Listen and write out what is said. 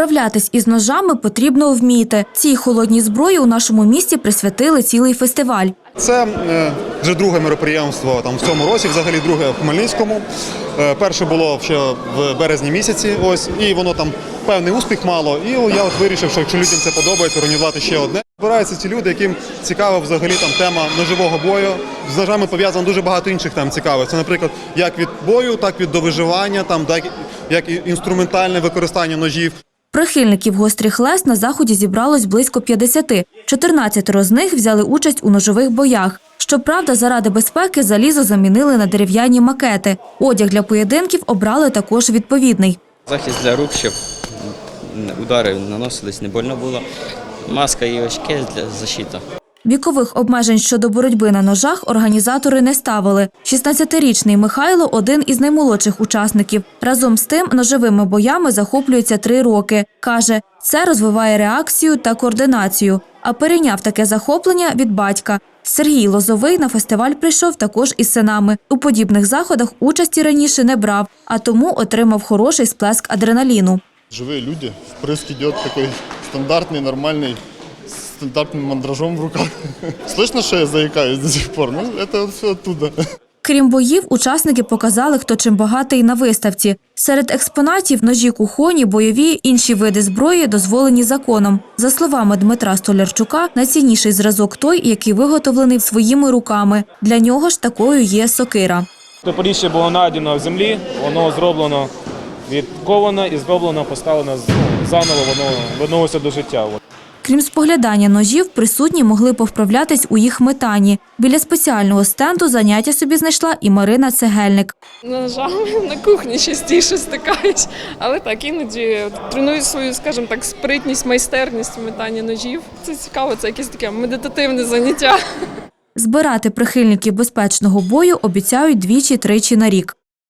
Вправлятись із ножами потрібно вміти. Цій холодній зброї у нашому місті присвятили цілий фестиваль. Це е, вже друге мероприємство там в цьому році, взагалі друге в Хмельницькому. Е, Перше було ще в березні місяці, ось і воно там певний успіх мало. І я от вирішив, що якщо людям це подобається, організувати ще одне. Збираються ці люди, яким цікава взагалі там тема ножового бою. З ножами пов'язано дуже багато інших тем цікавих. Це, наприклад, як від бою, так від до виживання, там так як і інструментальне використання ножів. Прихильників гострих лез на заході зібралось близько 50. 14 з них взяли участь у ножових боях. Щоправда, заради безпеки залізо замінили на дерев'яні макети. Одяг для поєдинків обрали також відповідний. Захист для рук, щоб удари наносились, не больно було. Маска і очки для защити. Вікових обмежень щодо боротьби на ножах організатори не ставили. 16-річний Михайло один із наймолодших учасників. Разом з тим ножовими боями захоплюється три роки. Каже, це розвиває реакцію та координацію. А перейняв таке захоплення від батька. Сергій Лозовий на фестиваль прийшов також із синами. У подібних заходах участі раніше не брав, а тому отримав хороший сплеск адреналіну. Живые люди, впрыск идет такой стандартный, нормальный, с стандартным мандражом в руках. Слышно, что я заикаюсь до сих пор? Ну, это вот все оттуда. Крім боїв, учасники показали, хто чим багатий на виставці. Серед експонатів ножі кухоні, бойові, інші види зброї дозволені законом. За словами Дмитра Столярчука, найцінніший зразок той, який виготовлений своїми руками. Для нього ж такою є сокира. Топоріще було найдено в землі, воно зроблено, відковано і зроблено, поставлено з- ну, заново, воно вернулося до життя. Крім споглядання ножів, присутні могли повправлятись у їх метанні. Біля спеціального стенду заняття собі знайшла і Марина Цегельник. Ножами на кухні частіше стикаюсь, але так іноді треную свою, скажімо так, спритність, майстерність в метанні ножів. Це цікаво, це якесь таке медитативне заняття. Збирати прихильників безпечного бою обіцяють двічі-тричі на рік.